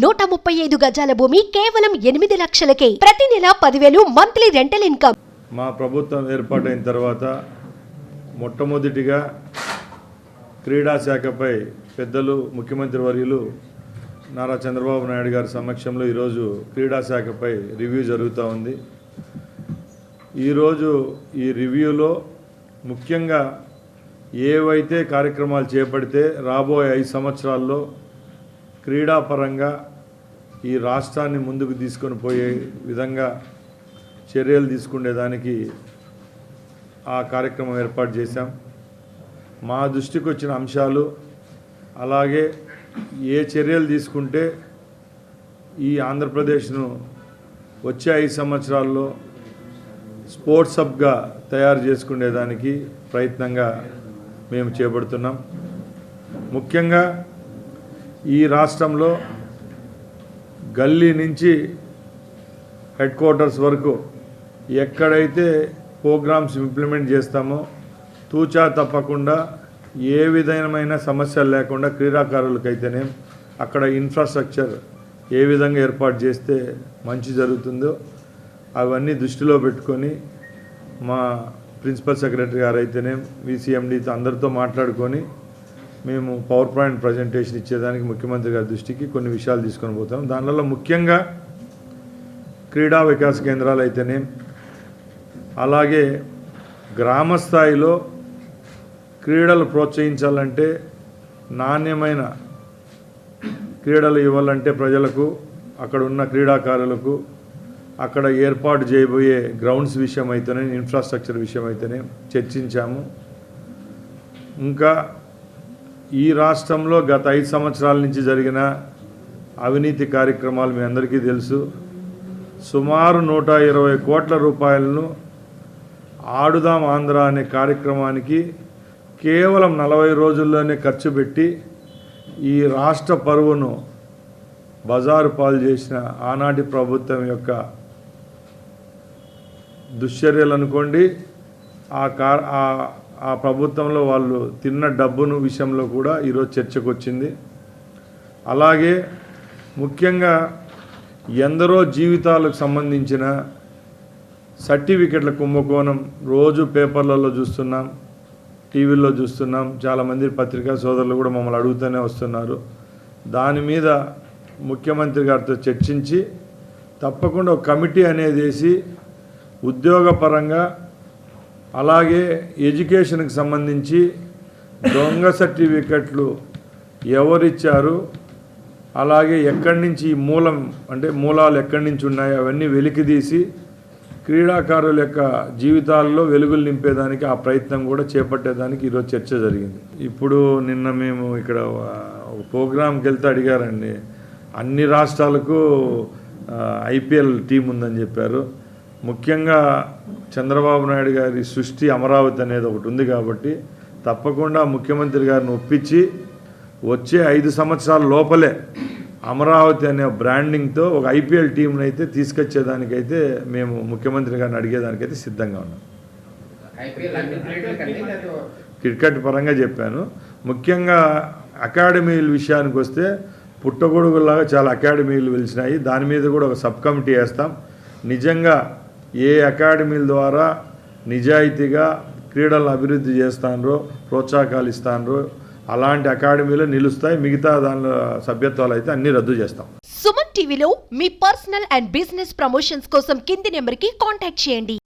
నూట ముప్పై ఐదు గజాల భూమి కేవలం ఎనిమిది లక్షలకే. ప్రతి నెల పదివేలు మంత్లీ రెంటల్ ఇన్కమ్. మా ప్రభుత్వం ఏర్పాటైన తర్వాత మొట్టమొదటిగా క్రీడా శాఖపై పెద్దలు ముఖ్యమంత్రి వర్యులు నారా చంద్రబాబు నాయుడు గారి సమక్షంలో ఈరోజు క్రీడా శాఖపై రివ్యూ జరుగుతూ ఉంది. ఈరోజు ఈ రివ్యూలో ముఖ్యంగా ఏవైతే కార్యక్రమాలు చేపడితే రాబోయే ఐదు సంవత్సరాల్లో క్రీడాపరంగా ఈ రాష్ట్రాన్ని ముందుకు తీసుకొని పోయే విధంగా చర్యలు తీసుకునేదానికి ఆ కార్యక్రమం ఏర్పాటు చేశాం. మా దృష్టికి వచ్చిన అంశాలు అలాగే ఏ చర్యలు తీసుకుంటే ఈ ఆంధ్రప్రదేశ్ను వచ్చే ఐదు సంవత్సరాల్లో స్పోర్ట్స్ హబ్గా తయారు చేసుకునేదానికి ప్రయత్నంగా మేము చేపడుతున్నాం. ముఖ్యంగా ఈ రాష్ట్రంలో గల్లీ నుంచి హెడ్ క్వార్టర్స్ వరకు ఎక్కడైతే ప్రోగ్రామ్స్ ఇంప్లిమెంట్ చేస్తామో తూచా తప్పకుండా ఏ విధమైన సమస్యలు లేకుండా క్రీడాకారులకైతేనే అక్కడ ఇన్ఫ్రాస్ట్రక్చర్ ఏ విధంగా ఏర్పాటు చేస్తే మంచి జరుగుతుందో అవన్నీ దృష్టిలో పెట్టుకొని మా ప్రిన్సిపల్ సెక్రటరీ గారు అయితేనే విసిఎండితో అందరితో మాట్లాడుకొని మేము పవర్ పాయింట్ ప్రజెంటేషన్ ఇచ్చేదానికి ముఖ్యమంత్రి గారి దృష్టికి కొన్ని విషయాలు తీసుకొని పోతాం. దానివల్ల ముఖ్యంగా క్రీడా వికాస కేంద్రాలు అయితేనే అలాగే గ్రామ స్థాయిలో క్రీడలు ప్రోత్సహించాలంటే నాణ్యమైన క్రీడలు ఇవ్వాలంటే ప్రజలకు అక్కడ ఉన్న క్రీడాకారులకు అక్కడ ఏర్పాటు చేయబోయే గ్రౌండ్స్ విషయం అయితేనే ఇన్ఫ్రాస్ట్రక్చర్ విషయం అయితేనే చర్చించాము. ఇంకా ఈ రాష్ట్రంలో గత ఐదు సంవత్సరాల నుంచి జరిగిన అవినీతి కార్యక్రమాలు మీ అందరికీ తెలుసు. సుమారు నూట ఇరవై కోట్ల రూపాయలను ఆడుదాం ఆంధ్ర అనే కార్యక్రమానికి కేవలం నలభై రోజుల్లోనే ఖర్చు పెట్టి ఈ రాష్ట్ర పరువును బజారు పాలు చేసిన ఆనాటి ప్రభుత్వం యొక్క దుశ్చర్యలు అనుకోండి ఆ కార్ ఆ- ప్రభుత్వంలో వాళ్ళు తిన్న డబ్బును విషయంలో కూడా ఈరోజు చర్చకు వచ్చింది అలాగే ముఖ్యంగా ఎందరో జీవితాలకు సంబంధించిన సర్టిఫికెట్ల కుంభకోణం రోజు పేపర్లలో చూస్తున్నాం టీవీల్లో చూస్తున్నాం. చాలామంది పత్రికా సోదరులు కూడా మమ్మల్ని అడుగుతూనే వస్తున్నారు. దాని మీద ముఖ్యమంత్రి గారితో చర్చించి తప్పకుండా ఒక కమిటీ అనేది వేసి ఉద్యోగపరంగా అలాగే ఎడ్యుకేషన్కి సంబంధించి దొంగ సర్టిఫికెట్లు ఎవరిచ్చారు అలాగే ఎక్కడి నుంచి మూలం అంటే మూలాలు ఎక్కడి నుంచి ఉన్నాయో అవన్నీ వెలికిదీసి క్రీడాకారుల యొక్క జీవితాల్లో వెలుగులు నింపేదానికి ఆ ప్రయత్నం కూడా చేపట్టేదానికి ఈరోజు చర్చ జరిగింది. ఇప్పుడు నిన్న మేము ఇక్కడ ఒక ప్రోగ్రాంకి వెళ్తే అడిగారండి. అన్ని రాష్ట్రాలకు ఐపీఎల్ టీం ఉందని చెప్పారు. ముఖ్యంగా చంద్రబాబు నాయుడు గారి సృష్టి అమరావతి అనేది ఒకటి ఉంది కాబట్టి తప్పకుండా ముఖ్యమంత్రి గారిని ఒప్పించి వచ్చే ఐదు సంవత్సరాల లోపలే అమరావతి అనే బ్రాండింగ్తో ఒక ఐపీఎల్ టీంని అయితే తీసుకొచ్చేదానికైతే మేము ముఖ్యమంత్రి గారిని అడిగేదానికైతే సిద్ధంగా ఉన్నాం. క్రికెట్ పరంగా చెప్పాను. ముఖ్యంగా అకాడమీల విషయానికి వస్తే పుట్టగొడుగులాగా చాలా అకాడమీలు వెలిసినాయి. దాని మీద కూడా ఒక సబ్ కమిటీ వేస్తాం. నిజంగా ఏ అకాడమీల ద్వారా నిజాయితీగా క్రీడలను అభివృద్ధి చేస్తాన్రో ప్రోత్సాహకాలు ఇస్తానరో అలాంటి అకాడమీలు నిలుస్తాయి మిగతా దానిలో సభ్యత్వాలు అయితే అన్నీ రద్దు చేస్తాం. సుమన్ టీవీలో మీ పర్సనల్ అండ్ బిజినెస్ ప్రమోషన్స్ కోసం కింది నెంబర్కి కాంటాక్ట్ చేయండి.